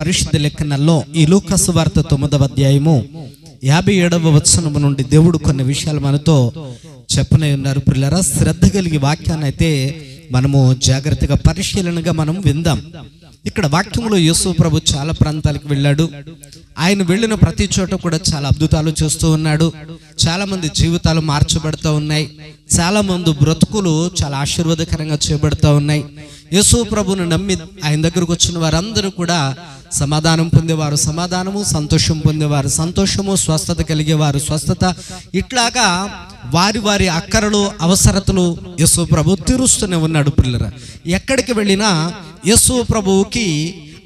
పరిశుద్ధ లెక్కనల్లో ఈ లూకసు వార్త తొమ్మిదవ అధ్యాయము యాభై ఏడవ వచనము నుండి దేవుడు కొన్ని విషయాలు మనతో చెప్పనే ఉన్నారు. పిల్లరా శ్రద్ధ కలిగి వాక్యాన్ని అయితే మనము జాగ్రత్తగా పరిశీలనగా మనం విందాం. ఇక్కడ వాక్యంలో యేసు ప్రభు చాలా ప్రాంతాలకు వెళ్ళాడు. ఆయన వెళ్ళిన ప్రతి చోట కూడా చాలా అద్భుతాలు చేస్తూ ఉన్నాడు. చాలా మంది జీవితాలు మార్చబడుతూ ఉన్నాయి. చాలా మంది బ్రతుకులు చాలా ఆశీర్వాదకరంగా చేయబడుతూ ఉన్నాయి. యేసు ప్రభును నమ్మి ఆయన దగ్గరకు వచ్చిన వారందరూ కూడా సమాధానం పొందేవారు సమాధానము సంతోషం పొందేవారు సంతోషము స్వస్థత కలిగేవారు. స్వస్థత ఇట్లాగా వారి వారి అక్కరలు అవసరతలు యేసు ప్రభు తీరుస్తూనే ఉన్నాడు పిల్లర. ఎక్కడికి వెళ్ళినా యేసు ప్రభువుకి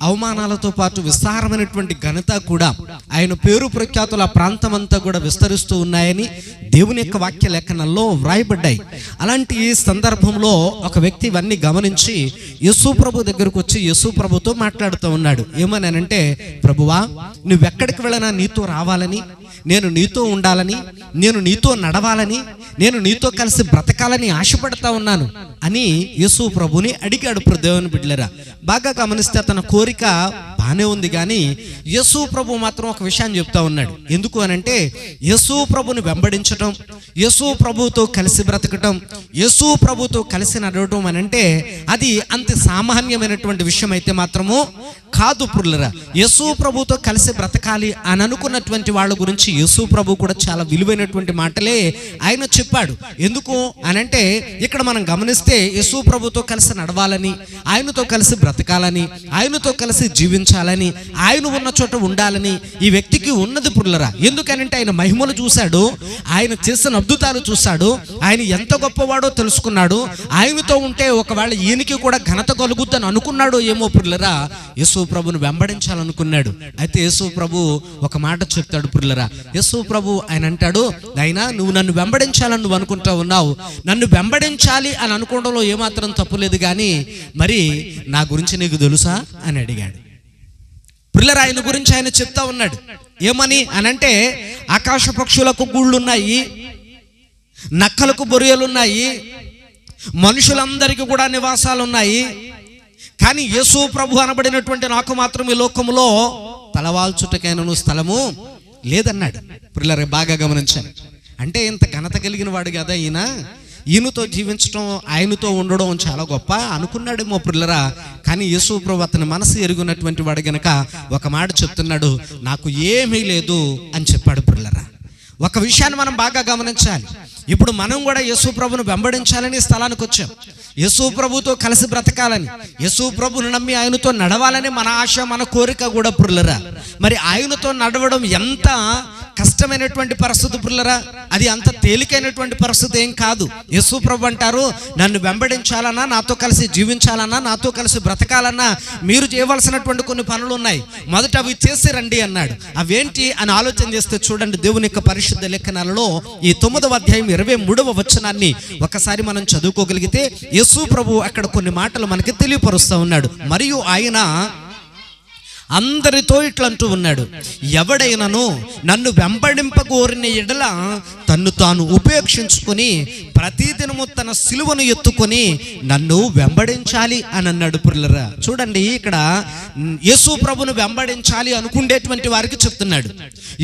అవమానాలతో పాటు విస్తారమైనటువంటి ఘనత కూడా ఆయన పేరు ప్రఖ్యాతుల ఆ ప్రాంతం అంతా కూడా విస్తరిస్తూ ఉన్నాయని దేవుని యొక్క వాక్య లేఖనంలో వ్రాయబడ్డాయి. అలాంటి సందర్భంలో ఒక వ్యక్తి ఇవన్నీ గమనించి యశు ప్రభు దగ్గరకు వచ్చి యశు ప్రభుతో మాట్లాడుతూ ఉన్నాడు. ఏమనంటే ప్రభువా నువ్వెక్కడికి వెళ్ళినా నీతో రావాలని నేను నీతో ఉండాలని నేను నీతో నడవాలని నేను నీతో కలిసి బ్రతకాలని ఆశపడతా ఉన్నాను అని యేసు ప్రభుని అడిగాడు. దేవుని బిడ్డలరా బాగా గమనిస్తే తన కోరిక అమెరికా బాగానే ఉంది కానీ యేసు ప్రభు మాత్రం ఒక విషయాన్ని చెప్తా ఉన్నాడు. ఎందుకు అనంటే యేసు ప్రభుని వెంబడించటం యేసు ప్రభుతో కలిసి బ్రతకటం యేసు ప్రభుతో కలిసి నడవటం అని అంటే అది అంత సామాన్యమైనటువంటి విషయం అయితే మాత్రము కాదు పుర్లరా యేసు ప్రభుతో కలిసి బ్రతకాలి అని అనుకున్నటువంటి వాళ్ళ గురించి యేసు ప్రభు కూడా చాలా విలువైనటువంటి మాటలే ఆయన చెప్పాడు. ఎందుకు అనంటే ఇక్కడ మనం గమనిస్తే యేసు ప్రభుతో కలిసి నడవాలని ఆయనతో కలిసి బ్రతకాలని ఆయనతో కలిసి జీవించాలని ఆయన ఉన్న చోట ఉండాలని ఈ వ్యక్తికి ఉన్నది పుల్లరా. ఎందుకనంటే ఆయన మహిమలు చూశాడు ఆయన చేసిన అద్భుతాలు చూశాడు ఆయన ఎంత గొప్పవాడో తెలుసుకున్నాడు ఆయనతో ఉంటే ఒకవేళ ఈయనకి కూడా ఘనత కలుగుద్దని అనుకున్నాడో ఏమో పుల్లరా యేసు ప్రభును వెంబడించాలనుకున్నాడు. అయితే యేసు ప్రభు ఒక మాట చెప్తాడు పుల్లరా యేసు ప్రభు ఆయన అంటాడు అయినా నువ్వు నన్ను వెంబడించాలని నువ్వు అనుకుంటా ఉన్నావు. నన్ను వెంబడించాలి అని అనుకోవడంలో ఏమాత్రం తప్పులేదు కానీ మరి నా గురించి నీకు తెలుసా? అని అడిగాడు. పిల్లలు ఆయన గురించి ఆయన చెప్తా ఉన్నాడు. ఏమని? అనంటే ఆకాశ పక్షులకు గూళ్ళున్నాయి నక్కలకు బొరియలున్నాయి మనుషులందరికీ కూడా నివాసాలు ఉన్నాయి కానీ యేసు ప్రభు అనబడినటువంటి నాకు మాత్రం ఈ లోకములో తలవాల్చుటకైనను స్థలము లేదన్నాడు. పిల్లలు బాగా గమనించాను అంటే ఇంత ఘనత కలిగిన వాడు కదా ఈయన? ఈయనతో జీవించడం ఆయనతో ఉండడం చాలా గొప్ప అనుకున్నాడేమో పిల్లరా. కానీ యేసు ప్రభు అతని మనసు ఎరుగున్నటువంటి వాడు గనక ఒక మాట చెప్తున్నాడు నాకు ఏమీ లేదు అని చెప్పాడు పిల్లరా. ఒక విషయాన్ని మనం బాగా గమనించాలి. ఇప్పుడు మనం కూడా యేసు ప్రభును వెంబడించాలని స్థలానికి వచ్చాం. యేసు ప్రభుతో కలిసి బ్రతకాలని యేసు ప్రభును నమ్మి ఆయనతో నడవాలని మన ఆశ మన కోరిక కూడా పుర్లరా మరి ఆయనతో నడవడం ఎంత కష్టమైనటువంటి పరిస్థితి పుర్లరా అది అంత తేలికైనటువంటి పరిస్థితి ఏం కాదు. యేసు ప్రభు అంటారు నన్ను వెంబడించాలన్నా నాతో కలిసి జీవించాలన్నా నాతో కలిసి బ్రతకాలన్నా మీరు చేయవలసినటువంటి కొన్ని పనులు ఉన్నాయి. మొదట అవి చేసి రండి అన్నాడు. అవేంటి అని ఆలోచన చేస్తే చూడండి దేవుని యొక్క పరిశుద్ధ లేఖనాలలో ఈ తొమ్మిదవ అధ్యాయం ఇరవై మూడవ వచనాన్ని ఒకసారి మనం చదువుకోగలిగితే యేసు ప్రభు అక్కడ కొన్ని మాటలు మనకి తెలియపరుస్తూ ఉన్నాడు. మరియు ఆయన అందరితో ఇట్లా అంటూ ఉన్నాడు. ఎవడైనను నన్ను వెంబడింపగోరిన ఎడల తన్ను తాను ఉపేక్షించుకొని ప్రతిదినము తన సిలువను ఎత్తుకొని నన్ను వెంబడించాలి అని అన్నాడు పుల్లరా. చూడండి ఇక్కడ యేసు ప్రభును వెంబడించాలి అనుకుండేటువంటి వారికి చెప్తున్నాడు.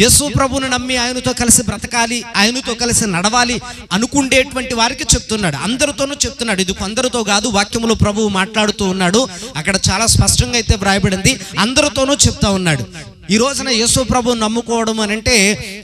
యేసు ప్రభును నమ్మి ఆయనతో కలిసి బ్రతకాలి ఆయనతో కలిసి నడవాలి అనుకుండేటువంటి వారికి చెప్తున్నాడు. అందరితోనూ చెప్తున్నాడు. ఇది కొందరితో కాదు వాక్యములో ప్రభువు మాట్లాడుతూ ఉన్నాడు. అక్కడ చాలా స్పష్టంగా అయితే వ్రాయబడింది. అందరితోనూ చెప్తా ఉన్నాడు. ఈ రోజున యేసు ప్రభు నమ్ముకోవడం అని అంటే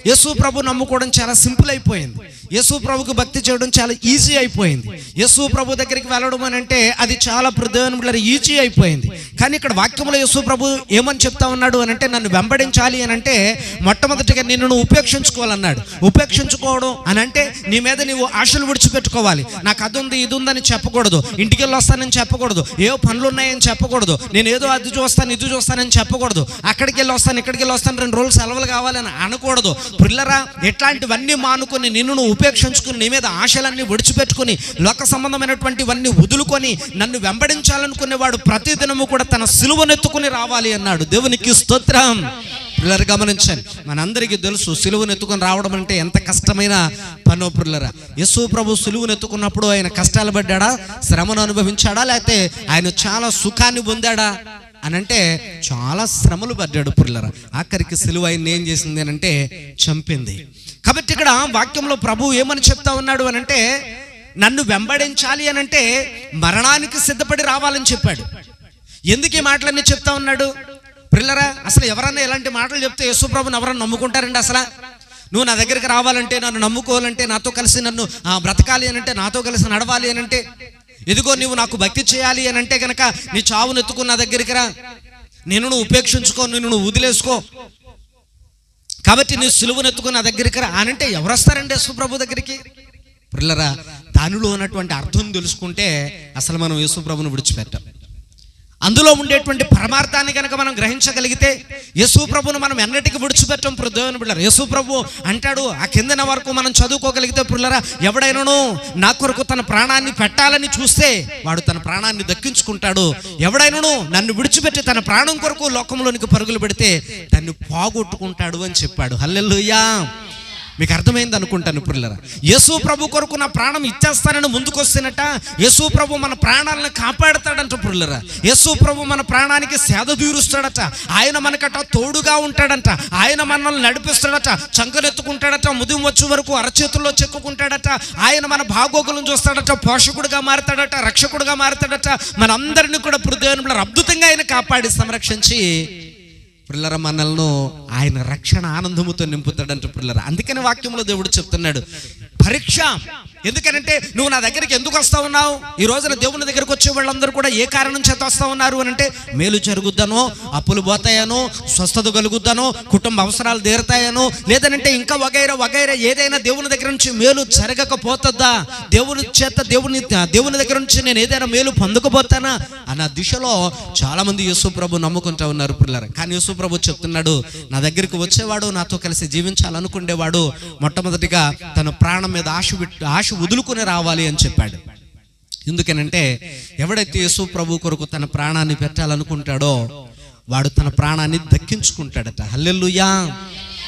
యేసు ప్రభు నమ్ముకోవడం చాలా సింపుల్ అయిపోయింది. యేసు ప్రభుకు భక్తి చేయడం చాలా ఈజీ అయిపోయింది. యేసు ప్రభు దగ్గరికి వెళ్ళడం అని అంటే అది చాలా ప్రధాన ఈజీ అయిపోయింది. కానీ ఇక్కడ వాక్యంలో యేసు ప్రభు ఏమని చెప్తా ఉన్నాడు అని అంటే నన్ను వెంబడించాలి అని అంటే మొట్టమొదటిగా నిన్ను నువ్వు ఉపేక్షించుకోవాలన్నాడు. ఉపేక్షించుకోవడం అని అంటే నీ మీద నీవు ఆశలు విడిచిపెట్టుకోవాలి. నాకు అది ఉంది ఇది ఉందని చెప్పకూడదు. ఇంటికి వెళ్ళి వస్తానని చెప్పకూడదు. ఏ పనులు ఉన్నాయని చెప్పకూడదు. నేను ఏదో అది చూస్తాను ఇది చూస్తానని చెప్పకూడదు. అక్కడికి వెళ్ళి వస్తాను ఇక్కడికి వెళ్ళి వస్తాను రెండు రోజులు సెలవులు కావాలని అనకూడదు. పిల్లరా ఎట్లాంటివన్నీ మానుకొని నిన్ను నువ్వు ఉపేక్షించుకుని నీ మీద ఆశలన్నీ విడిచిపెట్టుకుని లోక సంబంధమైనటువంటివన్నీ వదులుకొని నన్ను వెంబడించాలనుకునేవాడు ప్రతిదినము కూడా తన సిలువనెత్తుకుని రావాలి అన్నాడు. దేవునికి స్తోత్రం. పిల్లలు గమనించండి. మనందరికీ తెలుసు సిలువను ఎత్తుకొని రావడం అంటే ఎంత కష్టమైన పనో పిల్లరా. యశు ప్రభు సిలువను ఎత్తుకున్నప్పుడు ఆయన కష్టాలు పడ్డాడా? శ్రమను అనుభవించాడా? లేకపోతే ఆయన చాలా సుఖాన్ని పొందాడా? అని అంటే చాలా శ్రమలు పడ్డాడు పుల్లరా. ఆఖరికి సిలువ ఆయన ఏం చేసింది అని అంటే చంపింది. కాబట్టి ఇక్కడ వాక్యంలో ప్రభు ఏమని చెప్తా ఉన్నాడు అని అంటే నన్ను వెంబడించాలి అని అంటే మరణానికి సిద్ధపడి రావాలని చెప్పాడు. ఎందుకు ఈ మాటలన్నీ చెప్తా ఉన్నాడు? పిల్లరా అసలు ఎవరన్నా ఎలాంటి మాటలు చెప్తే యేసుప్రభుని ఎవరన్నా నమ్ముకుంటారండి అసలు? నువ్వు నా దగ్గరికి రావాలంటే నన్ను నమ్ముకోవాలంటే నాతో కలిసి నన్ను బ్రతకాలి అని అంటే నాతో కలిసి నడవాలి అని అంటే ఎదుగో నువ్వు నాకు భక్తి చేయాలి అని అంటే కనుక నీ చావును ఎత్తుకున్న నా దగ్గరికి రా. నేను నువ్వు ఉపేక్షించుకో నేను నువ్వు వదిలేసుకో. కాబట్టి నువ్వు సులువును ఎత్తుకుని నా దగ్గరికి రా. అనంటే ఎవరు వస్తారండి యేసుప్రభు దగ్గరికి? పిల్లరా దానిలో ఉన్నటువంటి అర్థం తెలుసుకుంటే అసలు మనం యేసుప్రభుని విడిచిపెట్టాం. అందులో ఉండేటువంటి పరమార్థాన్ని కనుక మనం గ్రహించగలిగితే యేసు ప్రభును మనం ఎన్నటికి విడిచిపెట్టం దేవుని బిళ్ళరు యేసు ప్రభు అంటాడు ఆ కిందన వరకు మనం చదువుకోగలిగితే పిల్లరా ఎవడైనాను నా కొరకు తన ప్రాణాన్ని పెట్టాలని చూస్తే వాడు తన ప్రాణాన్ని దక్కించుకుంటాడు. ఎవడైనాను నన్ను విడిచిపెట్టి తన ప్రాణం కొరకు లోకంలోనికి పరుగులు పెడితే దాన్ని పోగొట్టుకుంటాడు అని చెప్పాడు. హల్లెల్లుయ్యా మీకు అర్థమైంది అనుకుంటాను పిల్లరా యేసు ప్రభు కొరకు నా ప్రాణం ఇచ్చేస్తానని ముందుకొస్తేనట యేసు ప్రభు మన ప్రాణాలను కాపాడతాడంట పిల్లరా యేసు ప్రభు మన ప్రాణానికి సేద తీరుస్తాడట ఆయన మనకట తోడుగా ఉంటాడంట ఆయన మనల్ని నడిపిస్తాడట చంకలెత్తుకుంటాడట ముదిం వచ్చే వరకు అరచేతుల్లో చెక్కుకుంటాడట ఆయన మన భాగోగులను చూస్తాడట పోషకుడుగా మారుతాడట రక్షకుడుగా మారుతాడట మనందరినీ కూడా హృదయంలో అద్భుతంగా ఆయన కాపాడి సంరక్షించి పిల్లర మనల్ని ఆయన రక్షణ ఆనందముతో నింపుతాడంట పిల్లర. అందుకని వాక్యంలో దేవుడు చెప్తున్నాడు పరీక్ష ఎందుకనంటే నువ్వు నా దగ్గరికి ఎందుకు వస్తా ఉన్నావు? ఈ రోజున దేవుని దగ్గరికి వచ్చే వాళ్ళందరూ కూడా ఏ కారణం చేత వస్తా ఉన్నారు? అని అంటే మేలు జరుగుద్దనో అప్పులు పోతాయనో స్వస్థత కలుగుద్దనో కుటుంబ అవసరాలు తీరుతాయనో లేదనంటే ఇంకా వగైరా వగైరా ఏదైనా దేవుని దగ్గర నుంచి మేలు జరగకపోతుందా? దేవుని చేత దేవుని దేవుని దగ్గర నుంచి నేను ఏదైనా మేలు పొందకపోతానా? అన్న దిశలో చాలా మంది యేసు ప్రభు నమ్ముకుంటా ఉన్నారు పిల్లలు కానీ యేసు ప్రభు చెప్తున్నాడు నా దగ్గరికి వచ్చేవాడు నాతో కలిసి జీవించాలనుకునేవాడు మొట్టమొదటిగా తన ప్రాణం మీద ఆశ పెట్టి ఆశ వదులుకుని రావాలి అని చెప్పాడు. ఎందుకనంటే ఎవడైతే యేసు ప్రభు కొరకు తన ప్రాణాన్ని పెట్టాలనుకుంటాడో వాడు తన ప్రాణాన్ని దక్కించుకుంటాడట. హల్లెల్లుయా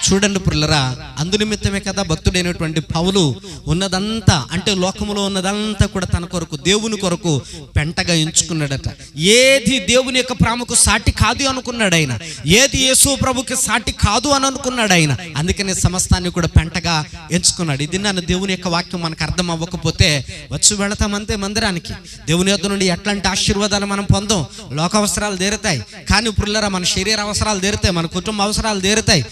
చూడండి పుల్లరా అందు నిమిత్తమే కదా భక్తుడైనటువంటి పౌలు ఉన్నదంతా అంటే లోకములో ఉన్నదంతా కూడా తన కొరకు దేవుని కొరకు పెంటగా ఎంచుకున్నాడట. ఏది దేవుని యొక్క ప్రాముకు సాటి కాదు అనుకున్నాడు ఆయన ఏది యేసు ప్రభుకి సాటి కాదు అని అనుకున్నాడు ఆయన అందుకనే సమస్తాన్ని కూడా పెంటగా ఎంచుకున్నాడు. ఇది నన్ను దేవుని యొక్క వాక్యం మనకు అర్థం అవ్వకపోతే వచ్చి వెళతామంతే మందిరానికి. దేవుని యొక్క నుండి ఎట్లాంటి ఆశీర్వాదాలు మనం పొందాం? లోక అవసరాలు తీరుతాయి. కానీ పుల్లరా మన శరీర అవసరాలు తీరుతాయి మన కుటుంబ అవసరాలు తీరుతాయి.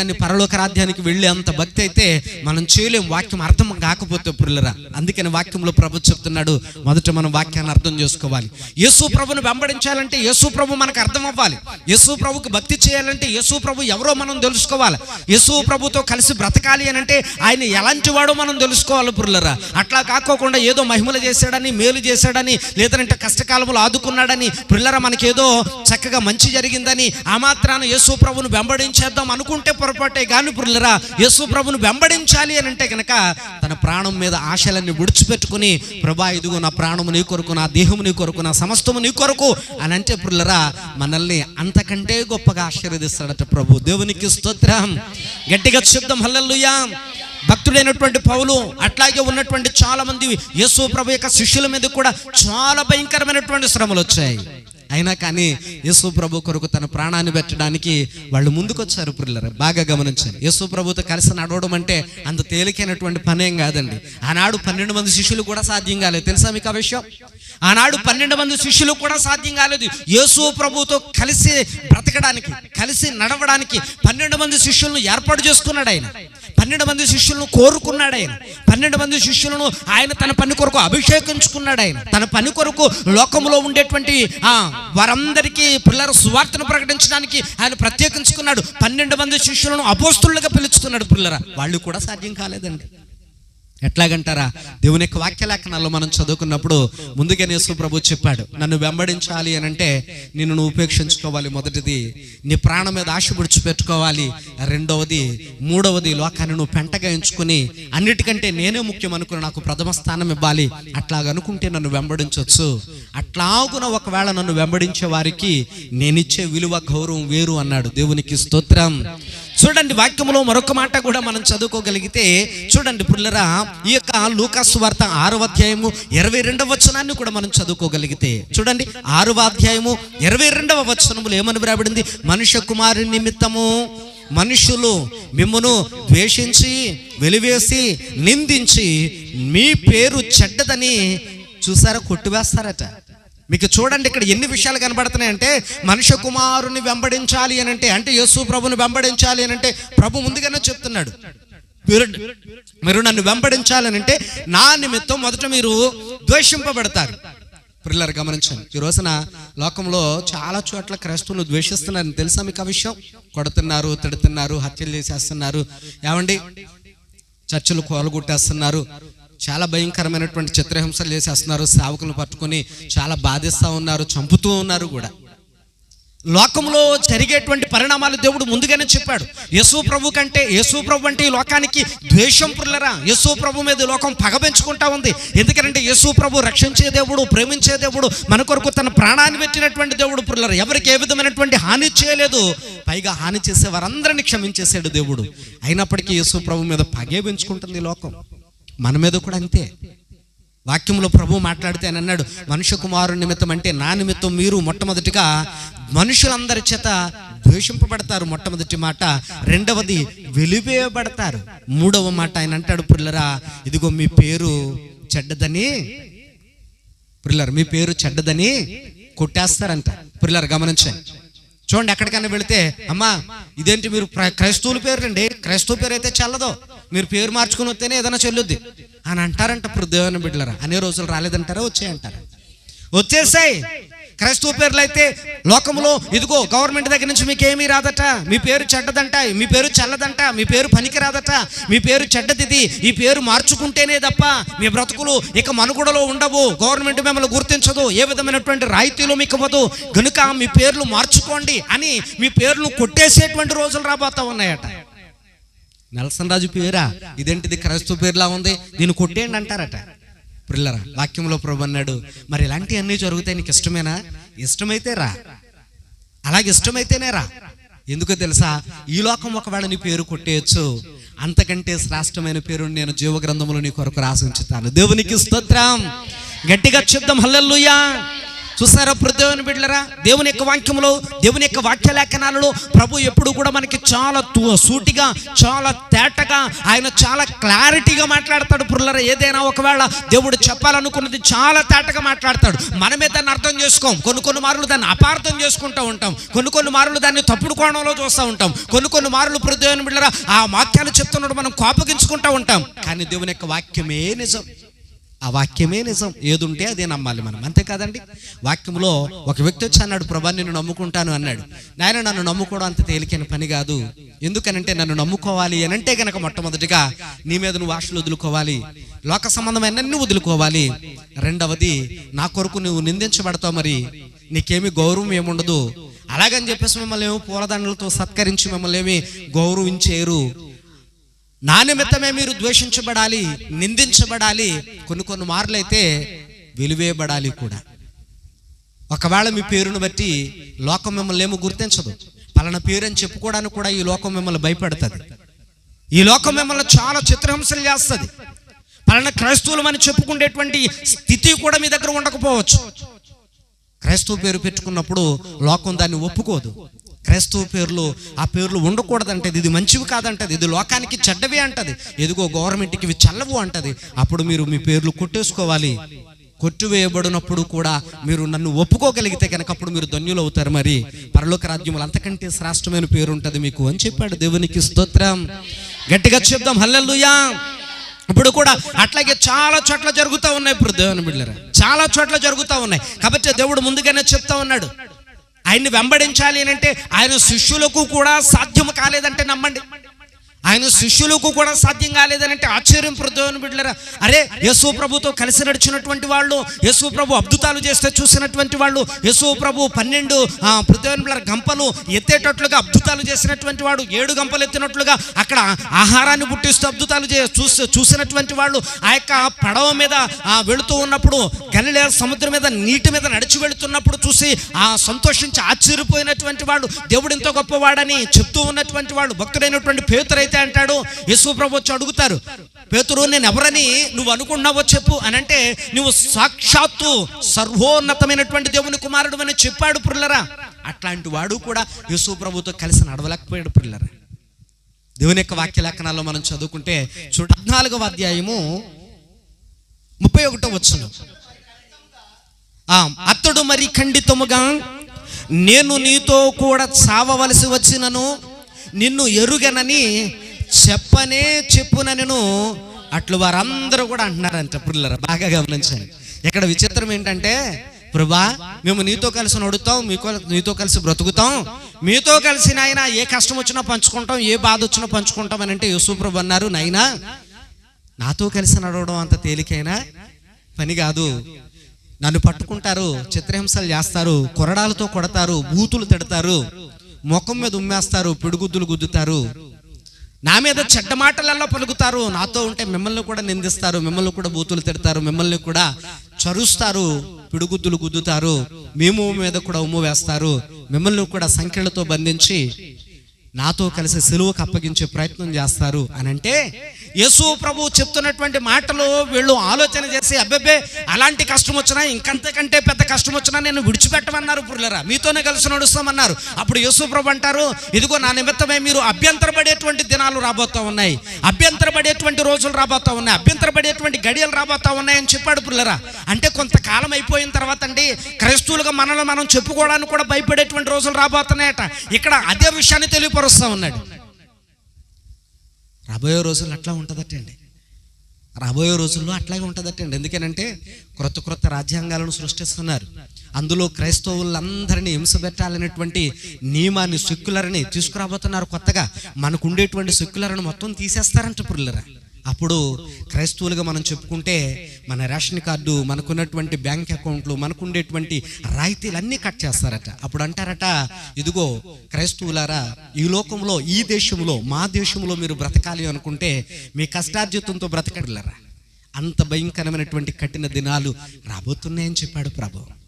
అంతేగాని పరలోక రాజ్యానికి వెళ్ళే అంత భక్తి అయితే మనం చేయలేం. వాక్యం అర్థం కాకపోతే పుల్లరా. అందుకని వాక్యంలో ప్రభు చెప్తున్నాడు. మొదట మనం వాక్యాన్ని అర్థం చేసుకోవాలి. యేసు ప్రభుని వెంబడించాలంటే యేసు ప్రభు మనకు అర్థం అవ్వాలి. యేసు ప్రభుకి భక్తి చేయాలంటే యేసు ప్రభు ఎవరో మనం తెలుసుకోవాలి. యేసు ప్రభుతో కలిసి బ్రతకాలి అని అంటే ఆయన ఎలాంటి వాడో మనం తెలుసుకోవాలి పుల్లరా. అట్లా కాకోకుండా ఏదో మహిమలు చేశాడని మేలు చేశాడని లేదంటే కష్టకాలంలో ఆదుకున్నాడని పుల్లరా మనకేదో చక్కగా మంచి జరిగిందని ఆ మాత్రాన యేసు ప్రభును వెంబడించేద్దాం అనుకుంటే పొరపాటే గాని పుల్లరా యేసు ప్రభును వెంబడించాలి అని అంటే కనుక తన ప్రాణం మీద ఆశలన్నీ విడిచిపెట్టుకుని ప్రభా ఇదిగో నా ప్రాణము నీ కొరకు నా దేహము నీ కొరకు నా సమస్తము నీ కొరకు అని అంటే పుల్లరా మనల్ని అంతకంటే గొప్పగా ఆశీర్వదిస్తాడట ప్రభు. దేవునికి స్తోత్రం. గట్టిగా శబ్దం హల్లల్లుయా భక్తుడైనటువంటి పౌలు అట్లాగే ఉన్నటువంటి చాలా మంది యేసు ప్రభు యొక్క శిష్యుల మీద కూడా చాలా భయంకరమైనటువంటి శ్రమలు వచ్చాయి. అయినా కానీ యేసు ప్రభు కొరకు తన ప్రాణాన్ని పెట్టడానికి వాళ్ళు ముందుకొచ్చారు పిల్లలు బాగా గమనించారు యేసు ప్రభుతో కలిసి నడవడం అంటే అంత తేలికైనటువంటి పనేం కాదండి. ఆనాడు పన్నెండు మంది శిష్యులు కూడా సాధ్యం కాలేదు. తెలుసా మీకు ఆ విషయం? ఆనాడు పన్నెండు మంది శిష్యులు కూడా సాధ్యం కాలేదు. యేసు ప్రభుతో కలిసి బ్రతకడానికి కలిసి నడవడానికి పన్నెండు మంది శిష్యులను ఏర్పాటు చేసుకున్నాడు ఆయన. పన్నెండు మంది శిష్యులను కోరుకున్నాడు ఆయన. పన్నెండు మంది శిష్యులను ఆయన తన పని కొరకు అభిషేకించుకున్నాడు ఆయన. తన పని కొరకు లోకంలో ఉండేటువంటి వారందరికీ పిల్లల సువార్తను ప్రకటించడానికి ఆయన ప్రత్యేకించుకున్నాడు. పన్నెండు మంది శిష్యులను అపోస్తులుగా పిలుచుకున్నాడు పిల్లర. వాళ్ళు కూడా సాధ్యం కాలేదండి. ఎట్లాగంటారా? దేవుని యొక్క వాక్య లేఖనాల్లో మనం చదువుకున్నప్పుడు ముందుగానే యేసు ప్రభు చెప్పాడు నన్ను వెంబడించాలి అని అంటే నిన్ను నువ్వు ఉపేక్షించుకోవాలి. మొదటిది నీ ప్రాణం మీద ఆశ పెట్టుకోవాలి రెండవది మూడవది లోకాన్ని నువ్వు పెంటగా ఎంచుకుని అన్నిటికంటే నేనే ముఖ్యం అనుకుని నాకు ప్రథమ స్థానం ఇవ్వాలి. అట్లాగనుకుంటే నన్ను వెంబడించవచ్చు అట్లాగున ఒకవేళ నన్ను వెంబడించే వారికి నేనిచ్చే విలువ గౌరవం వేరు అన్నాడు దేవునికి స్తోత్రం. చూడండి వాక్యములో మరొక మాట కూడా మనం చదువుకోగలిగితే చూడండి పుల్లరా ఈ యొక్క లూకాసు వార్త ఆరవ అధ్యాయము ఇరవై రెండవ వచనాన్ని కూడా మనం చదువుకోగలిగితే చూడండి ఆరవ అధ్యాయము ఇరవై రెండవ వచనములు ఏమని రాబడింది మనుష్య కుమారు నిమిత్తము మనుషులు మిమ్మను ద్వేషించి వెలివేసి నిందించి మీ పేరు చెడ్డదని చూసారా? కొట్టివేస్తారట. మీకు చూడండి ఇక్కడ ఎన్ని విషయాలు కనబడుతున్నాయంటే మనుష్య కుమారుని వెంబడించాలి అని అంటే అంటే యేసు ప్రభుని వెంబడించాలి అని అంటే ప్రభు ముందుగానే చెప్తున్నాడు. మీరు మీరు నన్ను వెంబడించాలని అంటే నా నిమిత్తం మొదట మీరు ద్వేషింపబడతారు. పిల్లలు గమనించండి ఈ రోజున లోకంలో చాలా చోట్ల క్రైస్తవులు ద్వేషిస్తున్నారని తెలుసా మీకు ఆ విషయం? కొడుతున్నారు తిడుతున్నారు హత్యలు చేసేస్తున్నారు. ఏమండి? చర్చలు కోలగొట్టేస్తున్నారు. చాలా భయంకరమైనటువంటి చిత్రహింసలు చేసేస్తున్నారు సేవకులను పట్టుకొని చాలా బాధిస్తూ ఉన్నారు చంపుతూ ఉన్నారు కూడా. లోకంలో జరిగేటువంటి పరిణామాలు దేవుడు ముందుగానే చెప్పాడు. యేసు ప్రభు కంటే యేసు ప్రభు అంటే ఈ లోకానికి ద్వేషం పుల్లరా? యేసు ప్రభు మీద లోకం పగ పెంచుకుంటా ఉంది. ఎందుకంటే యేసు ప్రభు రక్షించే దేవుడు ప్రేమించే దేవుడు మన కొరకు తన ప్రాణాన్ని పెట్టినటువంటి దేవుడు పుల్లరు? ఎవరికి ఏ విధమైనటువంటి హాని చేయలేదు. పైగా హాని చేసే వారందరినీ క్షమించేసాడు దేవుడు. అయినప్పటికీ యేసు ప్రభు మీద పగే పెంచుకుంటుంది లోకం. మన మీద కూడా అంతే. వాక్యంలో ప్రభు మాట్లాడితే ఆయన అన్నాడు మనుష్య కుమారు నిమిత్తం అంటే నా నిమిత్తం మీరు మొట్టమొదటిగా మనుషులందరి చేత ద్వేషింపబడతారు మొట్టమొదటి మాట. రెండవది వెలివేయబడతారు. మూడవ మాట ఆయన అంటాడు పిల్లరా ఇదిగో మీ పేరు చెడ్డదని పిల్లర్ మీ పేరు చెడ్డదని కొట్టేస్తారంట. పిల్లర్ గమనించండి. చూడండి ఎక్కడికైనా వెళితే అమ్మా ఇదేంటి మీరు క్రైస్తవుల పేరు అండి క్రైస్తవ పేరు అయితే చల్లదు. మీరు పేరు మార్చుకుని వస్తేనే ఏదైనా చెల్లుద్ది. అని అంటారంట ఇప్పుడు దేవుని బిడ్డలరా. అనే రోజులు రాలేదంటారా? వచ్చాయంటారా? వచ్చేసాయి. క్రైస్తవ పేర్లు అయితే లోకంలో ఇదిగో గవర్నమెంట్ దగ్గర నుంచి మీకు ఏమీ రాదట. మీ పేరు చెడ్డదంట మీ పేరు చల్లదంట మీ పేరు పనికి రాదట మీ పేరు చెడ్డదిది ఈ పేరు మార్చుకుంటేనే తప్ప మీ బ్రతుకులు ఇక మనుగడలో ఉండవు. గవర్నమెంట్ మిమ్మల్ని గుర్తించదు ఏ విధమైనటువంటి రాయితీలు మీకు ఇవ్వదు. కనుక మీ పేర్లు మార్చుకోండి అని మీ పేర్లు కొట్టేసేటువంటి రోజులు రాబోతా ఉన్నాయట. నెల్సన్ రాజు పేరా? ఇదేంటిది క్రైస్తవ పేరులా ఉంది? దీన్ని కొట్టేయండి అంటారట. పిల్లరా వాక్యంలో ప్రభు అన్నాడు మరి ఇలాంటివన్నీ జరుగుతాయి నీకు ఇష్టమేనా? ఇష్టమైతే రా. అలాగే ఇష్టమైతేనే రా. ఎందుకో తెలుసా? ఈ లోకం ఒకవేళ నీ పేరు కొట్టేయచ్చు. అంతకంటే శ్రేష్టమైన పేరు నేను జీవ గ్రంథంలో నీ కొరకు రాసి ఉంచుతాను. దేవునికి స్తోత్రం. గట్టిగా చెప్దాం హల్లెల్లుయా చూసారా ప్రదేవుని బిడ్డలరా? దేవుని యొక్క వాక్యంలో దేవుని యొక్క వాక్య లేఖనాలలో ప్రభు ఎప్పుడు కూడా మనకి చాలా సూటిగా చాలా తేటగా ఆయన చాలా క్లారిటీగా మాట్లాడతాడు పుల్లరా. ఏదైనా ఒకవేళ దేవుడు చెప్పాలనుకున్నది చాలా తేటగా మాట్లాడతాడు. మనమే దాన్ని అర్థం చేసుకోం. కొన్ని కొన్ని మార్లు దాన్ని అపార్థం చేసుకుంటూ ఉంటాం. కొన్ని కొన్ని మార్లు దాన్ని తప్పుడు కోణంలో చూస్తూ ఉంటాం. కొన్ని కొన్ని మార్లు ప్రదేవుని బిడ్డరా ఆ వాక్యాలు చెప్తున్నాడు మనం కోపగించుకుంటూ ఉంటాం. కానీ దేవుని యొక్క వాక్యమే నిజం. ఆ వాక్యమే నిజం. ఏది ఉంటే అదే నమ్మాలి మనం. అంతే కాదండి? వాక్యంలో ఒక వ్యక్తి వచ్చి అన్నాడు ప్రభా నిన్ను నమ్ముకుంటాను అన్నాడు. నాయన నన్ను నమ్ముకోవడం అంత తేలికైన పని కాదు. ఎందుకనంటే నన్ను నమ్ముకోవాలి అని అంటే కనుక మొట్టమొదటిగా నీ మీద నువ్వు ఆశలు వదులుకోవాలి. లోక సంబంధమైన అన్ని వదులుకోవాలి. రెండవది నా కొరకు నువ్వు నిందించబడతావు మరి. నీకేమి గౌరవం ఏముండదు అలాగని చెప్పేసి మిమ్మల్ని ఏమో పూలదండలతో సత్కరించి మిమ్మల్ని ఏమి గౌరవించేరు. నా నిమిత్తమే మీరు ద్వేషించబడాలి నిందించబడాలి కొన్ని కొన్ని మార్లు అయితే వెలివేయబడాలి కూడా. ఒకవేళ మీ పేరును బట్టి లోకం మిమ్మల్ని ఏమో గుర్తించదు. పలానా పేరు అని చెప్పుకోవడానికి కూడా ఈ లోకం మిమ్మల్ని భయపెడుతుంది. ఈ లోకం మిమ్మల్ని చాలా చిత్రహింసలు చేస్తుంది. పలానా క్రైస్తవులు అని చెప్పుకునేటువంటి స్థితి కూడా మీ దగ్గర ఉండకపోవచ్చు. క్రైస్తవ పేరు పెట్టుకున్నప్పుడు లోకం దాన్ని ఒప్పుకోదు. క్రైస్తవ పేర్లు ఆ పేర్లు ఉండకూడదంటది. ఇది మంచివి కాదంటది. ఇది లోకానికి చెడ్డవి అంటది. ఎదుగో గవర్నమెంట్కి ఇవి చల్లవు అంటది. అప్పుడు మీరు మీ పేర్లు కొట్టేసుకోవాలి. కొట్టివేయబడినప్పుడు కూడా మీరు నన్ను ఒప్పుకోగలిగితే కనుక అప్పుడు మీరు ధన్యులు అవుతారు మరి. పరలోక రాజ్యములు అంతకంటే శ్రేష్టమైన పేరు ఉంటుంది మీకు అని చెప్పాడు దేవునికి స్తోత్రం. గట్టిగా చెప్దాం. హల్లెలూయా. ఇప్పుడు కూడా అట్లాగే చాలా చోట్ల జరుగుతూ ఉన్నాయి ఇప్పుడు దేవుని బిడ్డరా చాలా చోట్ల జరుగుతూ ఉన్నాయి. కాబట్టి దేవుడు ముందుగానే చెప్తా ఉన్నాడు. ఆయన్ని వెంబడించాలి అని అంటే ఆయన శిష్యులకు కూడా సాధ్యము కాలేదంటే నమ్మండి. ఆయన శిష్యులకు కూడా సాధ్యం కాలేదనంటే ఆశ్చర్యం దేవుని బిడ్డలరా. అరే యేసు ప్రభుతో కలిసి నడిచినటువంటి వాళ్ళు యశు ప్రభు అద్భుతాలు చేస్తే చూసినటువంటి వాళ్ళు యేసు ప్రభు పన్నెండు ఆ, దేవుని బిడ్డల గంపలు ఎత్తేటట్లుగా అద్భుతాలు చేసినటువంటి వాడు ఏడు గంపలు ఎత్తినట్లుగా అక్కడ ఆహారాన్ని పుట్టిస్తూ అద్భుతాలు చే చూసి చూసినటువంటి వాళ్ళు ఆ యొక్క పడవ మీద వెళుతూ ఉన్నప్పుడు గలిలే సముద్రం మీద నీటి మీద నడిచి వెళుతున్నప్పుడు చూసి ఆ సంతోషించి ఆశ్చర్యపోయినటువంటి వాళ్ళు దేవుడు ఇంత గొప్పవాడని చెప్తూ ఉన్నటువంటి వాళ్ళు భక్తుడైనటువంటి పేతురైతే అయితే అంటాడు యేసు ప్రభు వచ్చి అడుగుతారు పేతురు నేను ఎవరని నువ్వు అనుకున్నావో చెప్పు అని అంటే నువ్వు సాక్షాత్తు సర్వోన్నతమైనటువంటి దేవుని కుమారుడు అని చెప్పాడు పుల్లరా అట్లాంటి వాడు కూడా యేసు ప్రభుతో కలిసి నడవలేకపోయాడు పుల్లరా దేవుని యొక్క వాక్య లేఖనాల్లో మనం చదువుకుంటే చూడ పద్నాలుగవ అధ్యాయము ముప్పై ఒకటో వచ్చును ఆ, అతడు మరి ఖండితముగా నేను నీతో కూడా చావవలసి వచ్చినను నిన్ను ఎరుగనని చెప్పనే చెప్పునను అట్లు వారందరూ కూడా అంటున్నారంట పుల్లర బాగా గమనించండి. ఇక్కడ విచిత్రం ఏంటంటే ప్రభా మేము నీతో కలిసి నడుతాం మీతో నీతో కలిసి బ్రతుకుతాం మీతో కలిసి నాయన ఏ కష్టం వచ్చినా పంచుకుంటాం ఏ బాధ వచ్చినా పంచుకుంటాం అని అంటే యేసుప్రభు అన్నారు నాయనా నాతో కలిసి నడవడం అంత తేలికైనా పని కాదు. నన్ను పట్టుకుంటారు చిత్రహింసలు చేస్తారు కొరడాలతో కొడతారు బూతులు తిడతారు ముఖం మీద ఉమ్మేస్తారు పిడుగుద్దులు గుద్దుతారు. నా మీద చెడ్డ మాటలలో పలుకుతారు. నాతో ఉంటే మిమ్మల్ని కూడా నిందిస్తారు మిమ్మల్ని కూడా బూతులు తిడతారు మిమ్మల్ని కూడా చరుస్తారు పిడుగుద్దులు గుద్దుతారు. మేము మీద కూడా ఉమ్ము వేస్తారు. మిమ్మల్ని కూడా సంఖ్యలతో బంధించి నాతో కలిసి సెలువుకు అప్పగించే ప్రయత్నం చేస్తారు. అని అంటే యేసు ప్రభు చెప్తున్నటువంటి మాటలు వీళ్ళు ఆలోచన చేసి అబ్బెబ్బే అలాంటి కష్టం వచ్చినా ఇంకంతకంటే పెద్ద కష్టం వచ్చినా నేను విడిచిపెట్టమన్నారు పుర్లరా. మీతోనే కలిసి నడుస్తామన్నారు. అప్పుడు యేసు ప్రభు అంటారు ఇదిగో నా నిమిత్తమే మీరు అభ్యంతరపడేటువంటి దినాలు రాబోతూ ఉన్నాయి. అభ్యంతరపడేటువంటి రోజులు రాబోతూ ఉన్నాయి. అభ్యంతరపడేటువంటి గడియలు రాబోతూ ఉన్నాయని చెప్పాడు పుల్లరా అంటే కొంతకాలం అయిపోయిన తర్వాత అండి క్రైస్తవులుగా మనల్ని మనం చెప్పుకోవడానికి కూడా భయపడేటువంటి రోజులు రాబోతున్నాయట. ఇక్కడ అదే విషయాన్ని తెలియపరుస్తూ ఉన్నాడు. రాబోయే రోజుల్లో అట్లా ఉంటుందటండి. రాబోయే రోజుల్లో అట్లాగే ఉంటుందటండి. ఎందుకనంటే క్రొత్త క్రొత్త రాజ్యాంగాలను సృష్టిస్తున్నారు. అందులో క్రైస్తవులందరినీ హింస పెట్టాలనేటువంటి నియమాన్ని సెక్యులర్ని తీసుకురాబోతున్నారు కొత్తగా. మనకు ఉండేటువంటి సెక్యులర్ని మొత్తం తీసేస్తారంట పురులరా అప్పుడు క్రైస్తవులుగా మనం చెప్పుకుంటే మన రేషన్ కార్డు మనకున్నటువంటి బ్యాంక్ అకౌంట్లు మనకుండేటువంటి రాయితీలన్నీ కట్ చేస్తారట. అప్పుడు అంటారట ఇదిగో క్రైస్తవులారా ఈ లోకంలో ఈ దేశంలో మా దేశంలో మీరు బ్రతకాలి అనుకుంటే మీ కష్టార్జితంతో బ్రతకడలరా అంత భయంకరమైనటువంటి కఠిన దినాలు రాబోతున్నాయని చెప్పాడు ప్రభు.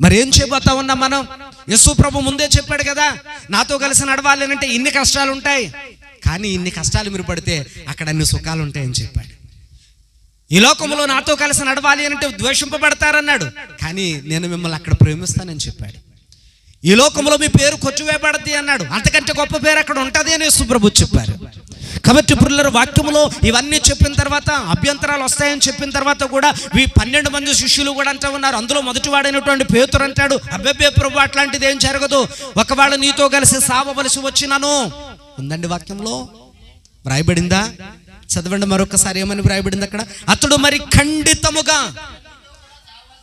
మరి ఏం చేయబోతా ఉన్నాం మనం? యశు ప్రభు ముందే చెప్పాడు కదా నాతో కలిసి నడవాలి అంటే ఇన్ని కష్టాలు ఉంటాయి కానీ ఇన్ని కష్టాలు మీరు పడితే అక్కడ అన్ని సుఖాలు ఉంటాయని చెప్పాడు. ఈ లోకంలో నాతో కలిసి నడవాలి అంటే ద్వేషింపబడతారన్నాడు. కానీ నేను మిమ్మల్ని అక్కడ ప్రేమిస్తానని చెప్పాడు. ఈ లోకంలో మీ పేరు కొట్టువేయబడద్ది అన్నాడు. అంతకంటే గొప్ప పేరు అక్కడ ఉంటుంది అని సుప్రభు చెప్పారు. కాబట్టి పురులరు వాక్యములో ఇవన్నీ చెప్పిన తర్వాత అభ్యంతరాలు వస్తాయని చెప్పిన తర్వాత కూడా ఈ పన్నెండు మంది శిష్యులు కూడా అంటూ ఉన్నారు. అందులో మొదటివాడైనటువంటి పేతురు అంటాడు అబ్బెబ్బే ప్రభు అట్లాంటిది ఏం జరగదు. ఒకవేళ నీతో కలిసి సావవలసి వచ్చినాను. ఉందండి వాక్యంలో? వ్రాయబడిందా? చదవండి మరొకసారి ఏమని వ్రాయబడింది అక్కడ? అతడు మరి ఖండితముగా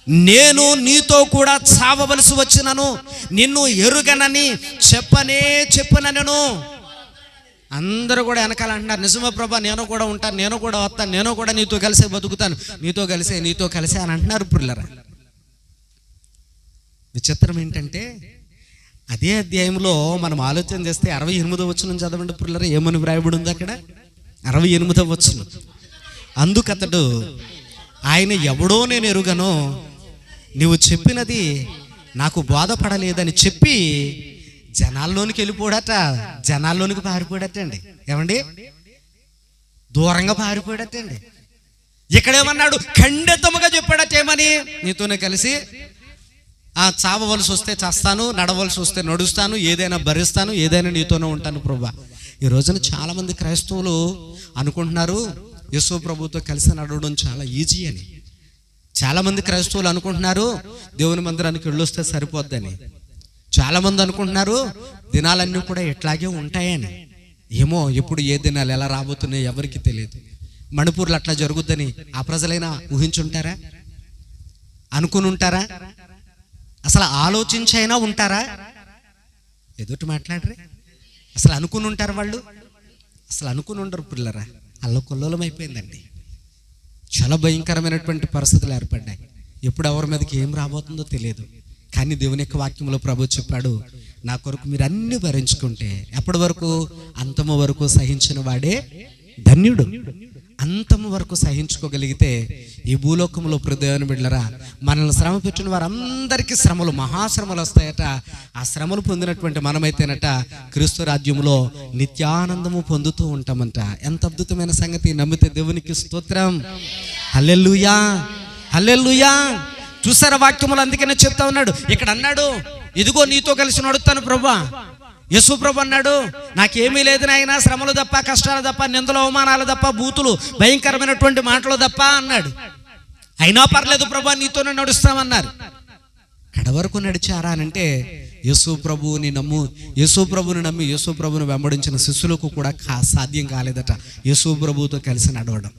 నేను నీతో కూడా చావవలసి వచ్చినను. నిన్ను ఎరుగనని చెప్పనే చెప్పనను అందరూ కూడా వెనకాల అంటున్నారు నిజమే ప్రభా నేను కూడా ఉంటాను నేను కూడా వస్తాను నేను కూడా నీతో కలిసే బతుకుతాను నీతో కలిసే నీతో కలిసే అని అంటున్నారు పుల్లరా. విచిత్రం ఏంటంటే అదే అధ్యాయంలో మనం ఆలోచన చేస్తే అరవై ఎనిమిదో వచ్చిన చదవండి పుల్లరా ఏమని వ్రాయబడి ఉంది అక్కడ? అరవై ఎనిమిదో వచ్చిన అందుకతడు ఆయన ఎవడో నేను ఎరుగను నీవు చెప్పినది నాకు బాధపడలేదని చెప్పి జనాల్లోనికి వెళ్ళిపోడట జనాల్లోనికి పారిపోడట అండి ఏమండి? దూరంగా పారిపోయాడట అండి ఇక్కడేమన్నాడు? ఖండితముగా చెప్పాడట ఏమని నీతోనే కలిసి ఆ చావవలసి వస్తే చేస్తాను నడవలసి వస్తే నడుస్తాను ఏదైనా భరిస్తాను ఏదైనా నీతోనే ఉంటాను ప్రభా. ఈ రోజున చాలామంది క్రైస్తవులు అనుకుంటున్నారు యశో ప్రభుతో కలిసి నడవడం చాలా ఈజీ అని. చాలామంది క్రైస్తవులు అనుకుంటున్నారు దేవుని మందిరానికి వెళ్ళొస్తే సరిపోద్దని. చాలా మంది అనుకుంటున్నారు దినాలన్నీ కూడా ఇట్లాగే ఉంటాయని. ఏమో ఎప్పుడు ఏ దినాలు ఎలా రాబోతున్నాయో ఎవరికి తెలియదు. మణిపూర్లో అట్లా జరుగుద్దని ఆ ప్రజలైనా ఊహించుంటారా? అనుకుని ఉంటారా అసలు ఆలోచించైనా ఉంటారా? ఎదుటి మాట్లాడరే. అసలు అనుకుని ఉంటారు వాళ్ళు? అసలు అనుకుని ఉండరు పిల్లరా. అల్లకొల్లోలం అయిపోయిందండి చాలా భయంకరమైనటువంటి పరిస్థితులు ఏర్పడ్డాయి. ఎప్పుడు ఎవరి మీదకి ఏం రాబోతుందో తెలియదు. కానీ దేవుని యొక్క వాక్యంలో ప్రభు చెప్పాడు నా కొరకు మీరు అన్ని భరించుకుంటే ఎప్పటి వరకు? అంతము వరకు సహించిన వాడే ధన్యుడు. అంతము వరకు సహించుకోగలిగితే ఈ భూలోకంలో ప్రదేవని బిడ్డరా మనల్ని శ్రమ పెట్టిన వారందరికీ శ్రమలు మహాశ్రమలు వస్తాయట. ఆ శ్రమలు పొందినటువంటి మనమైతేనట క్రీస్తు రాజ్యంలో నిత్యానందము పొందుతూ ఉంటామంట. ఎంత అద్భుతమైన సంగతి నమ్మితే దేవునికి స్తోత్రం. హల్లెల్లుయా హల్లెల్లుయా చూసారా వాక్యములు? అందుకనే చెప్తా ఉన్నాడు. ఇక్కడ అన్నాడు ఇదిగో నీతో కలిసి నడుస్తాను ప్రభా. యశు ప్రభు అన్నాడు నాకేమీ లేదు నాయన శ్రమలు తప్ప కష్టాలు తప్ప నిందలు అవమానాలు తప్ప బూతులు భయంకరమైనటువంటి మాటలు తప్ప అన్నాడు. అయినా పర్లేదు ప్రభా నీతోనే నడుస్తామన్నారు. కడవరకు నడిచారా అంటే యేసు ప్రభువుని నమ్ము యేసు ప్రభుని నమ్మి యేసు ప్రభుని వెంబడించిన శిష్యులకు కూడా కా సాధ్యం కాలేదట. యేసు ప్రభువుతో కలిసి నడవడం.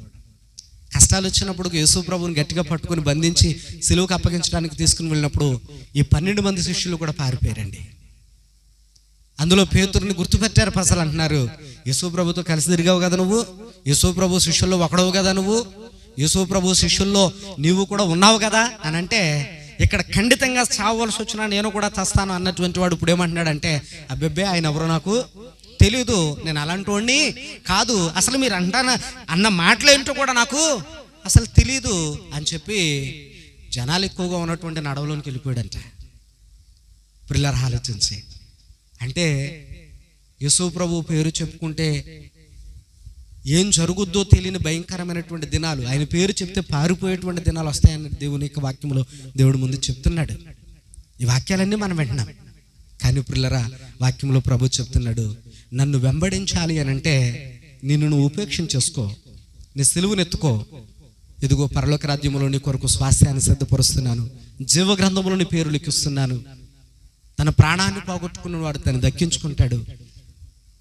కష్టాలు వచ్చినప్పుడు యేసు ప్రభుని గట్టిగా పట్టుకుని బంధించి సెలవుకి అప్పగించడానికి తీసుకుని వెళ్ళినప్పుడు ఈ పన్నెండు మంది శిష్యులు కూడా పారిపోయారండి. అందులో పేతుర్ని గుర్తుపెట్టారు ప్రజలు అంటున్నారు యేసు ప్రభుతో కలిసి తిరిగావు కదా నువ్వు? యేసు ప్రభు శిష్యుల్లో ఒకడవు కదా నువ్వు? యేసు ప్రభు శిష్యుల్లో నీవు కూడా ఉన్నావు కదా? అని అంటే ఇక్కడ ఖండితంగా చావవలసి వచ్చినా నేను కూడా చస్తాను అన్నటువంటి వాడు ఇప్పుడు ఏమంటున్నాడంటే అబ్బెబ్బే ఆయన ఎవరో నాకు? తెలీదు. నేను అలాంటి కాదు. అసలు మీరు అంటాన అన్న మాటలేంటో కూడా నాకు అసలు తెలీదు అని చెప్పి జనాలు ఎక్కువగా ఉన్నటువంటి నడవలోనికి వెళ్ళిపోయాడంట. పిల్లలు ఆలోచించి అంటే యశు ప్రభు పేరు చెప్పుకుంటే ఏం జరుగుద్దో తెలియని భయంకరమైనటువంటి దినాలు. ఆయన పేరు చెప్తే పారిపోయేటువంటి దినాలు వస్తాయని దేవుని యొక్క వాక్యంలో దేవుడు ముందు చెప్తున్నాడు. ఈ వాక్యాలన్నీ మనం వింటున్నాం. కానీ పిల్లరా వాక్యంలో ప్రభు చెప్తున్నాడు నన్ను వెంబడించాలి అని అంటే నిన్ను నువ్వు ఉపేక్షించేసుకో నీ సెలువునెత్తుకో ఇదిగో పరలోక రాజ్యంలో నీ కొరకు స్వాస్థ్యాన్ని సిద్ధపరుస్తున్నాను జీవ గ్రంథంలో నీ పేరు లిఖిస్తున్నాను. తన ప్రాణాన్ని పోగొట్టుకున్న వాడు తను దక్కించుకుంటాడు.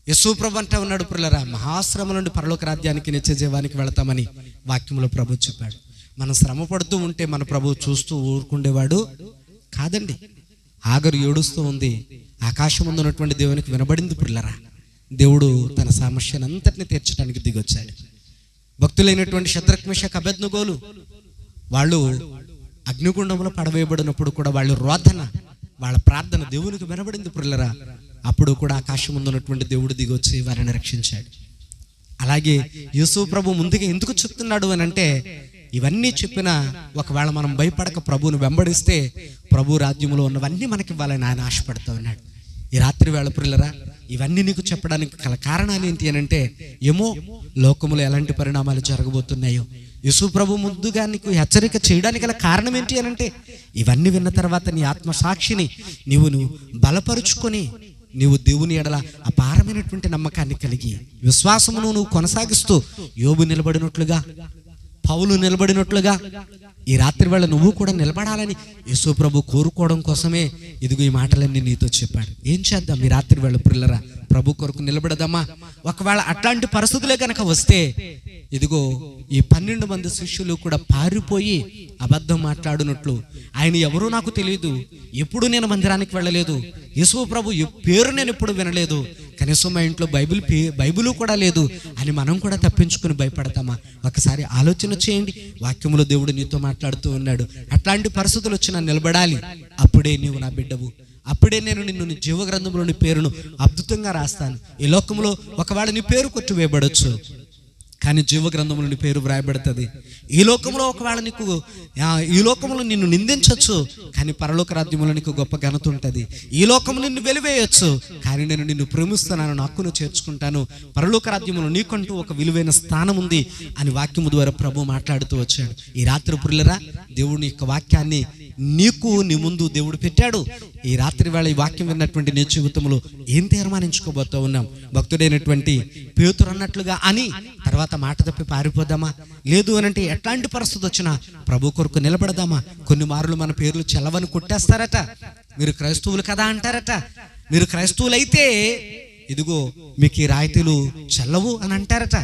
యశూప్రభు అంటే ఉన్నాడు పిల్లరా మహాశ్రమ నుండి పరలోక రాజ్యానికి నిత్య జీవానికి వెళతామని వాక్యంలో ప్రభు చెప్పాడు. మనం శ్రమ పడుతూ ఉంటే మన ప్రభు చూస్తూ ఊరుకుండేవాడు కాదండి. ఆగరు ఏడుస్తూ ఉంది. ఆకాశం ముందు ఉన్నటువంటి దేవునికి వినబడింది పుల్లరా. దేవుడు తన సమస్యను అంతటిని తీర్చడానికి దిగొచ్చాడు. భక్తులైనటువంటి శత్రుఘ్మష కబెద్నుగోలు వాళ్ళు అగ్నిగుండంలో పడవేయబడినప్పుడు కూడా వాళ్ళ రోధన వాళ్ళ ప్రార్థన దేవునికి వినబడింది పుల్లరా. అప్పుడు కూడా ఆకాశం ముందు ఉన్నటువంటి దేవుడు దిగొచ్చి వారిని రక్షించాడు. అలాగే యేసు ప్రభు ముందుగా ఎందుకు చెప్తున్నాడు అని అంటే ఇవన్నీ చెప్పిన ఒకవేళ మనం భయపడక ప్రభువుని వెంబడిస్తే ప్రభు రాజ్యంలో ఉన్నవన్నీ మనకి ఇవ్వాలని ఆయన ఆశపడుతూ ఉన్నాడు. ఈ రాత్రి వేళ పిల్లరా ఇవన్నీ నీకు చెప్పడానికి గల కారణాలు ఏంటి అని అంటే ఏమో లోకములో ఎలాంటి పరిణామాలు జరగబోతున్నాయో యేసు ప్రభు ముందుగా నీకు హెచ్చరిక చేయడానికి గల కారణం ఏంటి అని అంటే ఇవన్నీ విన్న తర్వాత నీ ఆత్మ సాక్షిని నీవు నువ్వు బలపరుచుకొని నీవు దేవుని ఎడల అపారమైనటువంటి నమ్మకాన్ని కలిగి విశ్వాసమును నువ్వు కొనసాగిస్తూ యోబు నిలబడినట్లుగా పౌలు నిలబడినట్లుగా ఈ రాత్రి వేళ నువ్వు కూడా నిలబడాలని యేసు ప్రభు కోరుకోవడం కోసమే ఇదిగో ఈ మాటలన్నీ నీతో చెప్పాడు. ఏం చేద్దాం ఈ రాత్రి వేళ పిల్లరా? ప్రభు కొరకు నిలబడదామా? ఒకవేళ అట్లాంటి పరిస్థితులే కనుక వస్తే ఇదిగో ఈ పన్నెండు మంది శిష్యులు కూడా పారిపోయి అబద్ధం మాట్లాడినట్లు. ఆయన ఎవరూ నాకు తెలియదు ఎప్పుడు నేను మందిరానికి వెళ్ళలేదు. యేసు ప్రభు ఎ- పేరు నేను ఎప్పుడు వినలేదు. కనీసం మా ఇంట్లో బైబిల్ పే బైబిల్ కూడా లేదు అని మనం కూడా తప్పించుకుని భయపడతామా? ఒకసారి ఆలోచన చేయండి. వాక్యంలో దేవుడు నీతో మాట్లాడుతూ ఉన్నాడు. అట్లాంటి పరిస్థితులు వచ్చినా నిలబడాలి. అప్పుడే నీవు నా బిడ్డవు. అప్పుడే నేను నిన్ను నీ జీవగ్రంథంలో నీ పేరును అద్భుతంగా రాస్తాను. ఈ లోకంలో ఒకవేళ నీ పేరు కొట్టివేయబడొచ్చు. కానీ జీవ గ్రంథంలో నీ పేరు వ్రాయబడుతుంది. ఈ లోకంలో ఒకవేళ నీకు ఈ లోకంలో నిన్ను నిందించవచ్చు కానీ పరలోక రాజ్యంలో నీకు గొప్ప ఘనత ఉంటుంది. ఈ లోకం నిన్ను వెలివేయచ్చు కానీ నేను నిన్ను ప్రేమిస్తున్నాను నా హక్కును చేర్చుకుంటాను. పరలోక రాజ్యంలో నీకంటూ ఒక విలువైన స్థానం ఉంది అని వాక్యము ద్వారా ప్రభు మాట్లాడుతూ వచ్చాడు. ఈ రాత్రి పురులరా దేవుని యొక్క వాక్యాన్ని నీకు నీ ముందు దేవుడు పెట్టాడు. ఈ రాత్రి వేళ ఈ వాక్యం విన్నటువంటి నీ జీవితంలో ఏం తీర్మానించుకోబోతూ ఉన్నాం? భక్తుడైనటువంటి పేతురు అన్నట్లుగా అని తర్వాత మాట తప్పి పారిపోదామా? లేదు అని అంటే ఎట్లాంటి పరిస్థితి వచ్చినా ప్రభు కొరకు నిలబడదామా? కొన్ని మార్లు మన పేర్లు చెలవని కొట్టేస్తారట. మీరు క్రైస్తవులు కదా అంటారట. మీరు క్రైస్తవులైతే ఇదిగో మీకు ఈ రాయితీలు చల్లవు అని అంటారట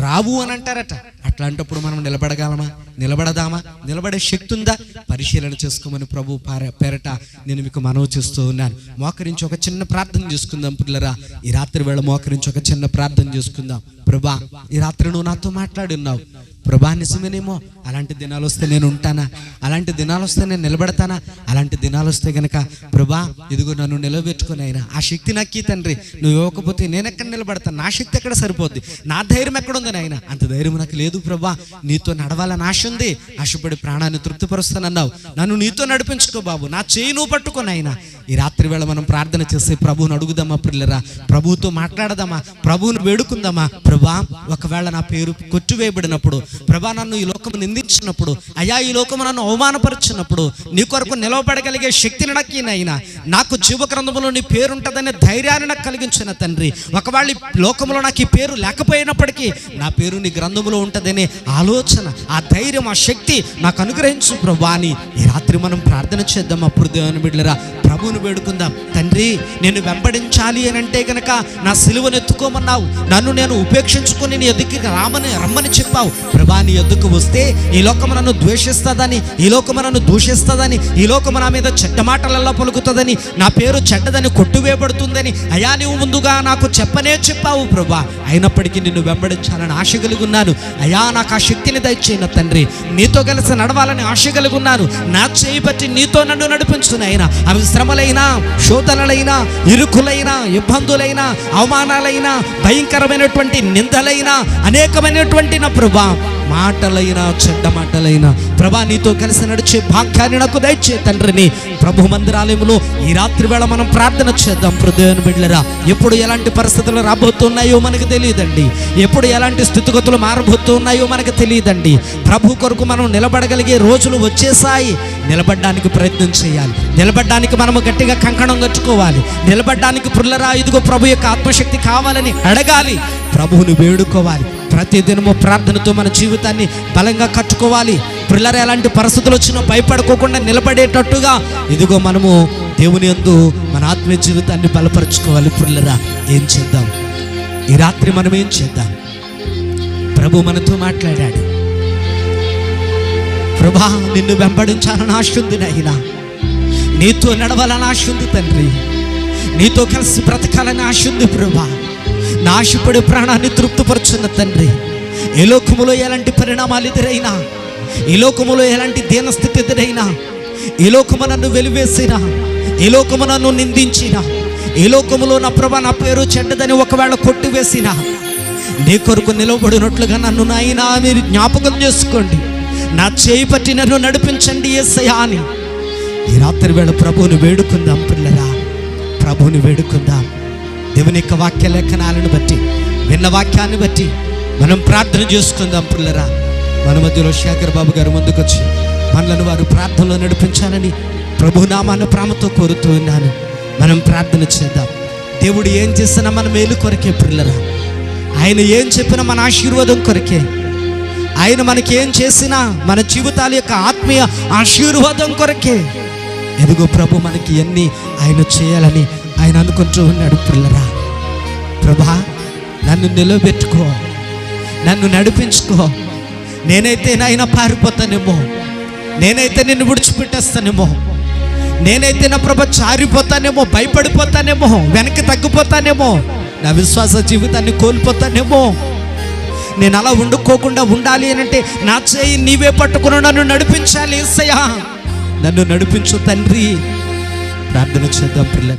రావు అని అంటారట. అట్లాంటప్పుడు మనం నిలబడగలమా? నిలబడదామా? నిలబడే శక్తి ఉందా? పరిశీలన చేసుకోమని ప్రభు పేరట నేను మీకు మనవి చేస్తూ ఉన్నాను. మోకరించి ఒక చిన్న ప్రార్థన చేసుకుందాం పిల్లరా. ఈ రాత్రి వేళ మోకరించి ఒక చిన్న ప్రార్థన చేసుకుందాం. ప్రభా ఈ రాత్రి నువ్వు నాతో మాట్లాడున్నావు. ప్రభా నిజమేనేమో? అలాంటి దినాలు వస్తే నేను ఉంటానా? అలాంటి దినాలు వస్తే నేను నిలబడతానా? అలాంటి దినాలు వస్తే గనక ప్రభా ఇదిగో నన్ను నిలబెట్టుకుని అయినా. ఆ శక్తి నాకు తండ్రి. నువ్వు ఇవ్వకపోతే నేను ఎక్కడ నిలబడతాను? నా శక్తి ఎక్కడ సరిపోద్ది? నా ధైర్యం ఎక్కడ ఉంది నాయన? అంత ధైర్యం నాకు లేదు ప్రభా. నీతో నడవాలని ఆశ ఉంది. ఆశపడి ప్రాణాన్ని తృప్తిపరుస్తానన్నావు. నన్ను నీతో నడిపించుకో బాబు. నా చేయి నువ్వు పట్టుకొని అయినా ఈ రాత్రి వేళ మనం ప్రార్థన చేసి ప్రభువుని అడుగుదామా పిల్లరా ప్రభువుతో మాట్లాడదామా? ప్రభువుని వేడుకుందామా? ప్రభా ఒకవేళ నా పేరు కొట్టువేయబడినప్పుడు ప్రభా నన్ను ఈ లోకము నిందించినప్పుడు అయ్యా ఈ లోకము నన్ను అవమానపరిచినప్పుడు నీ కొరకు నిలవబడగలిగే శక్తిని నాకు నైనా నాకు జీవగ్రంథంలో నీ పేరు ఉంటుందనే ధైర్యాన్ని నాకు కలిగించిన తండ్రి ఒకవేళ లోకంలో నాకు ఈ పేరు లేకపోయినప్పటికీ నా పేరు నీ గ్రంథంలో ఉంటుందనే ఆలోచన ఆ ధైర్యం ఆ శక్తి నాకు అనుగ్రహించు ప్రభా అని ఈ రాత్రి మనం ప్రార్థన చేద్దాం అప్పుడు దేవుని బిడ్డరా ప్రభువుని వేడుకుందాం. తండ్రి నేను వెంబడించాలి అని అంటే గనక నా సిలువను ఎత్తుకోమన్నావు. నన్ను నేను ఉపేక్షించుకొని నీ ఎదుగుకి రామని రమ్మని చెప్పావు. ప్రభా నీ ఎద్దుకు వస్తే ఈ లోకము నన్ను ద్వేషిస్తుందని ఈ లోకము నన్ను దూషిస్తుందని ఈ లోకము నా మీద చెడ్డ మాటలలో పలుకుతుందని నా పేరు చెడ్డదని కొట్టువేయబడుతుందని అయా నీవు ముందుగా నాకు చెప్పనే చెప్పావు ప్రభా. అయినప్పటికీ నిన్ను వెంబడించాలని ఆశ కలిగి ఉన్నాను. అయా నాకు ఆ శక్తిని దయచేయన తండ్రి. నీతో కలిసి నడవాలని ఆశ కలిగి ఉన్నాను. నా చేయి బట్టి నీతో నన్ను నడిపించునైనా అవి శ్రమలైనా శోధనలైనా ఇరుకులైనా ఇబ్బందులైనా అవమానాలైనా భయంకరమైనటువంటి నిందలైనా అనేకమైనటువంటి నా ప్రభా మాటలైనా చెడ్డ మాటలైనా ప్రభా నీతో కలిసి నడిచే భాగ్యాన్ని నాకు దయచే తండ్రిని. ప్రభు మందిరాలయంలో ఈ రాత్రి వేళ మనం ప్రార్థన చేద్దాం హృదయాన్ని బిడ్డలరా. ఎప్పుడు ఎలాంటి పరిస్థితులు రాబోతున్నాయో మనకు తెలియదండి. ఎప్పుడు ఎలాంటి స్థితిగతులు మారబోతున్నాయో మనకు తెలియదండి. ప్రభు కొరకు మనం నిలబడగలిగే రోజులు వచ్చేసాయి. నిలబడడానికి ప్రయత్నం చేయాలి. నిలబడడానికి మనము గట్టిగా కంకణం కట్టుకోవాలి. నిలబడడానికి పుల్లరా ఇదిగో ప్రభు యొక్క ఆత్మశక్తి కావాలని అడగాలి. ప్రభువుని వేడుకోవాలి. ప్రతి దినము ప్రార్థనతో మన జీవితాన్ని బలంగా కట్టుకోవాలి. పిల్లలు ఎలాంటి పరిస్థితులు వచ్చినా భయపడుకోకుండా నిలబడేటట్టుగా ఇదిగో మనము దేవుని యందు మన ఆత్మీయ జీవితాన్ని బలపరుచుకోవాలి పిల్లరా. ఏం చేద్దాం? ఈ రాత్రి మనం ఏం చేద్దాం? ప్రభు మనతో మాట్లాడాడు. ప్రభా నిన్ను వెంబడించాలని ఆశ ఉంది నాయనా. నీతో నడవాలని ఆశ ఉంది తండ్రి. నీతో కలిసి బ్రతకాలని ఆశ ఉంది ప్రభా. నాశపడి ఆశపడే ప్రాణాన్ని తృప్తిపరుచున్న తండ్రి ఏ లోకములో ఎలాంటి పరిణామాలు ఎదురైనా ఈ లోకములో ఎలాంటి దీనస్థితి ఎదురైనా ఈ లోకము నన్ను వెలివేసినా ఈ లోకము నన్ను నిందించినా ఈ లోకములో నా ప్రభా నా పేరు చెడ్డదని ఒకవేళ కొట్టివేసినా నీ కొరకు నిలబడినట్లుగా నన్ను నాయనా మీరు జ్ఞాపకం చేసుకోండి. నా చేయి పట్టి నన్ను నడిపించండి ఏసయ్యా అని. ఈ రాత్రి వేళ ప్రభువుని వేడుకుందాం పిల్లరా. ప్రభువుని వేడుకుందాం. దేవుని యొక్క వాక్య లేఖనాలను బట్టి విన్న వాక్యాన్ని బట్టి మనం ప్రార్థన చేసుకుందాం పుల్లరా. మన మధ్యలో శేఖర్ బాబు గారు ముందుకొచ్చి మనలను వారు ప్రార్థనలో నడిపించాలని ప్రభు నామాన్ని ప్రేమతో కోరుతూ ఉన్నాను. మనం ప్రార్థన చేద్దాం. దేవుడు ఏం చేసినా మన మేలు కొరకే పిల్లరా. ఆయన ఏం చెప్పినా మన ఆశీర్వాదం కొరకే. ఆయన మనకి ఏం చేసినా మన జీవితాల యొక్క ఆత్మీయ ఆశీర్వాదం కొరకే. ఎదుగో ప్రభు మనకి ఎన్ని ఆయన చేయాలని ఆయన అనుకుంటూ ఉన్నాడు పిల్లరా. ప్రభా నన్ను నిలబెట్టుకో నన్ను నడిపించుకో. నేనైతే నాయన పారిపోతానేమో. నేనైతే నిన్ను విడిచిపెట్టేస్తానేమో. నేనైతే నా ప్రభ చారిపోతానేమో భయపడిపోతానేమో వెనక్కి తగ్గిపోతానేమో నా విశ్వాస జీవితాన్ని కోల్పోతానేమో. నేను అలా ఉండుకోకుండా ఉండాలి అని అంటే నా చేయి నీవే పట్టుకుని నన్ను నడిపించాలి ఏసయ్యా. నన్ను నడిపించు తండ్రి. ప్రార్థన చేద్దాం పిల్లలు.